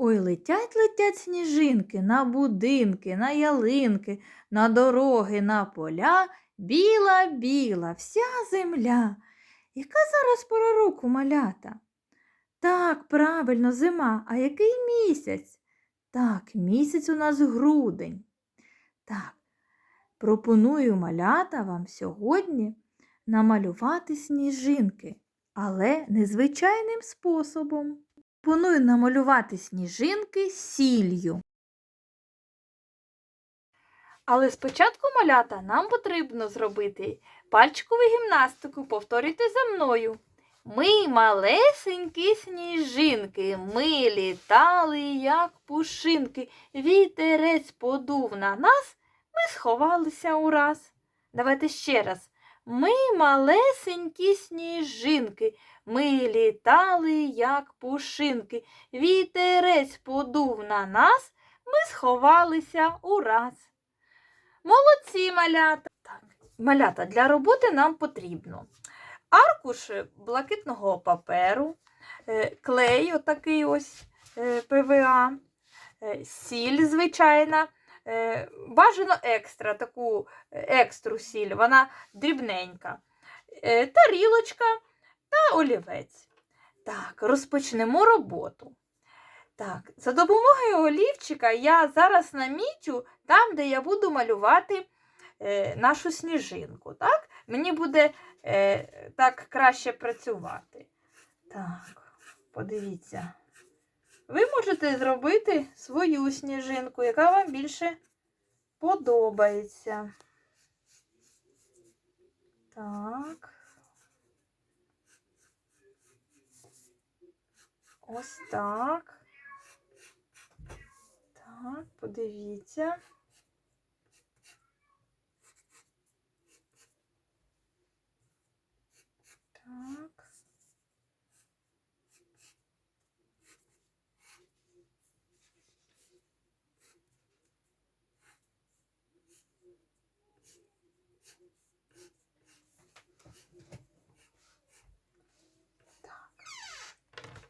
Ой, летять, летять сніжинки на будинки, на ялинки, на дороги, на поля, біла, біла, вся земля. Яка зараз пора року малята? Так, правильно, зима. А який місяць? Так, місяць у нас грудень. Так, пропоную малята вам сьогодні намалювати сніжинки, але незвичайним способом. Пропоную намалювати сніжинки сіллю. Але спочатку малята нам потрібно зробити пальчикову гімнастику. Повторюйте за мною. Ми малесенькі сніжинки, ми літали, як пушинки. Вітерець подув на нас, ми сховалися ураз. Давайте ще раз. Ми малесенькі сніжинки, ми літали, як пушинки. Вітерець подув на нас, ми сховалися ураз. Молодці малята. Так, малята, для роботи нам потрібно аркуш блакитного паперу, е, клей, отакий ось е, ПВА, е, сіль звичайна. Бажано екстра, таку екстру сіль, вона дрібненька, тарілочка та олівець. Так, розпочнемо роботу. Так, за допомогою олівчика я зараз намічу там, де я буду малювати е, нашу сніжинку. Так? Мені буде е, так краще працювати. Так, подивіться. Ви можете зробити свою сніжинку, яка вам більше подобається. Так. Ось так. Так, подивіться. Так.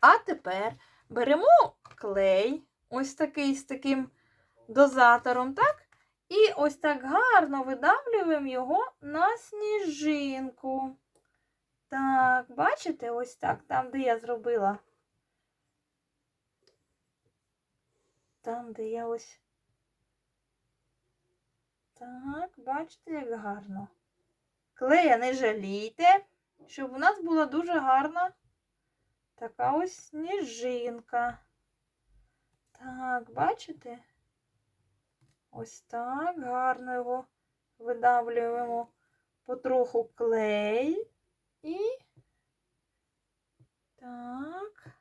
А тепер беремо клей, ось такий з таким дозатором, так? І ось так гарно видавлюємо його на сніжинку. Так, бачите, ось так, там, де я зробила. Там, де я ось. Так, бачите, як гарно. Клея не жалійте, щоб у нас була дуже гарна така ось сніжинка. Так, бачите? Ось так, гарно його видавлюємо потроху клей. І так.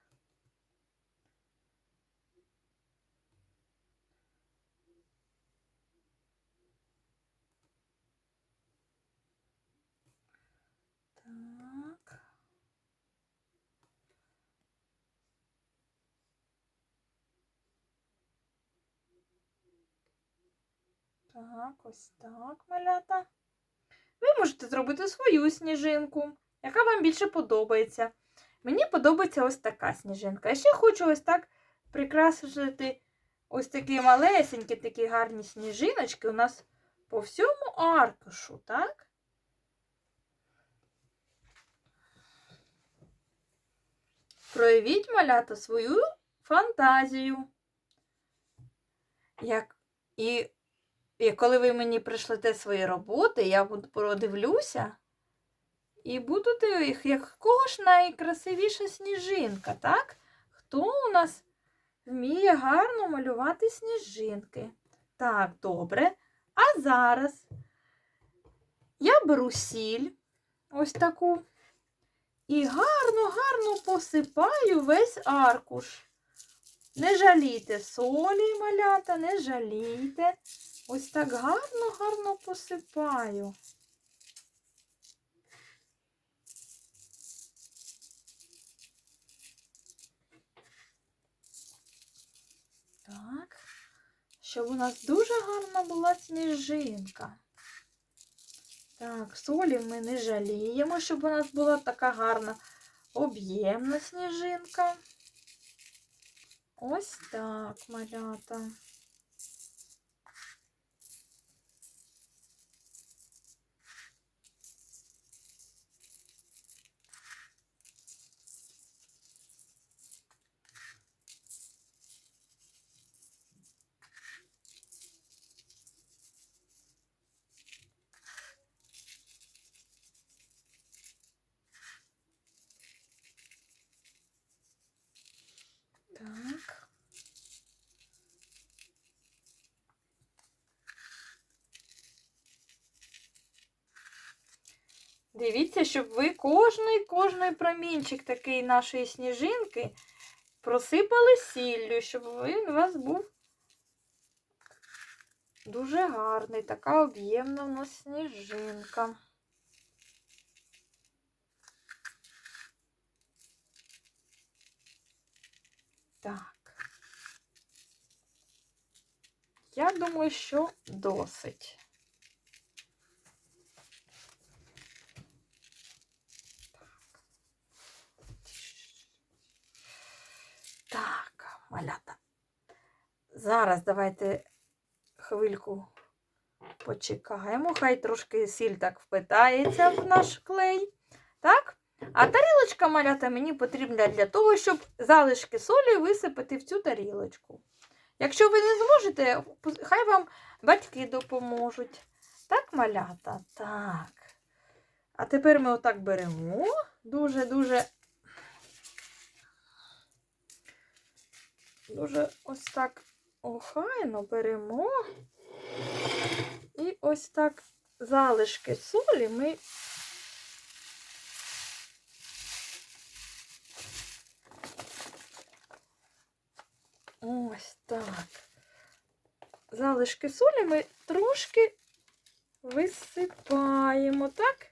Так. Так, ось так, малята. Ви можете зробити свою сніжинку, яка вам більше подобається. Мені подобається ось така сніжинка. Я ще хочу ось так прикрасити ось такі малесенькі, такі гарні сніжиночки у нас по всьому аркушу, так? Проявіть малята свою фантазію. Як... І і коли ви мені прийшлете свої роботи, я буду продивлюся і буду дивитися, якого ж найкрасивіша сніжинка, так? Хто у нас вміє гарно малювати сніжинки? Так, добре. А зараз я беру сіль, ось таку, і гарно-гарно посипаю весь аркуш. Не жалійте солі, малята, не жалійте. Ось так гарно-гарно посипаю. Так, щоб у нас дуже гарна була сніжинка. Так, солі ми не жаліємо, щоб у нас була така гарна об'ємна сніжинка. Ось так, малята. Дивіться, щоб ви кожний кожний промінчик такий нашої сніжинки просипали сіллю, щоб він у вас був дуже гарний. Така об'ємна у нас сніжинка. Так. Я думаю, що досить. Так, малята. Зараз давайте хвильку почекаємо. Хай трошки сіль так впитається в наш клей. Так? А тарілочка малята мені потрібна для того, щоб залишки солі висипати в цю тарілочку. Якщо ви не зможете, хай вам батьки допоможуть. Так, малята? Так. А тепер ми отак беремо. Дуже-дуже. Дуже ось так охайно беремо. І ось так залишки солі ми Ось так. Залишки солі ми трошки висипаємо, так?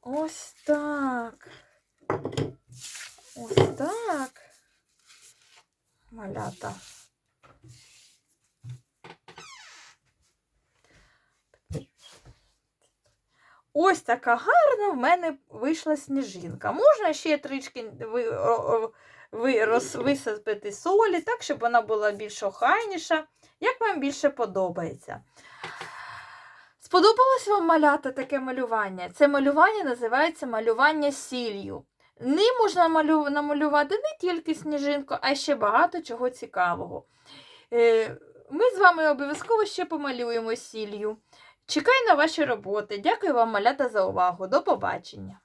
Ось так. Ось так. Малята. Ось така гарна в мене вийшла сніжинка. Можна ще трішки висипати солі, так, щоб вона була більш охайніша, як вам більше подобається. Сподобалось вам малята таке малювання? Це малювання називається малювання сіллю. Ним можна намалювати не тільки сніжинку, а ще багато чого цікавого. Е, Ми з вами обов'язково ще помалюємо сіллю. Чекаю на ваші роботи. Дякую вам, малята, за увагу. До побачення!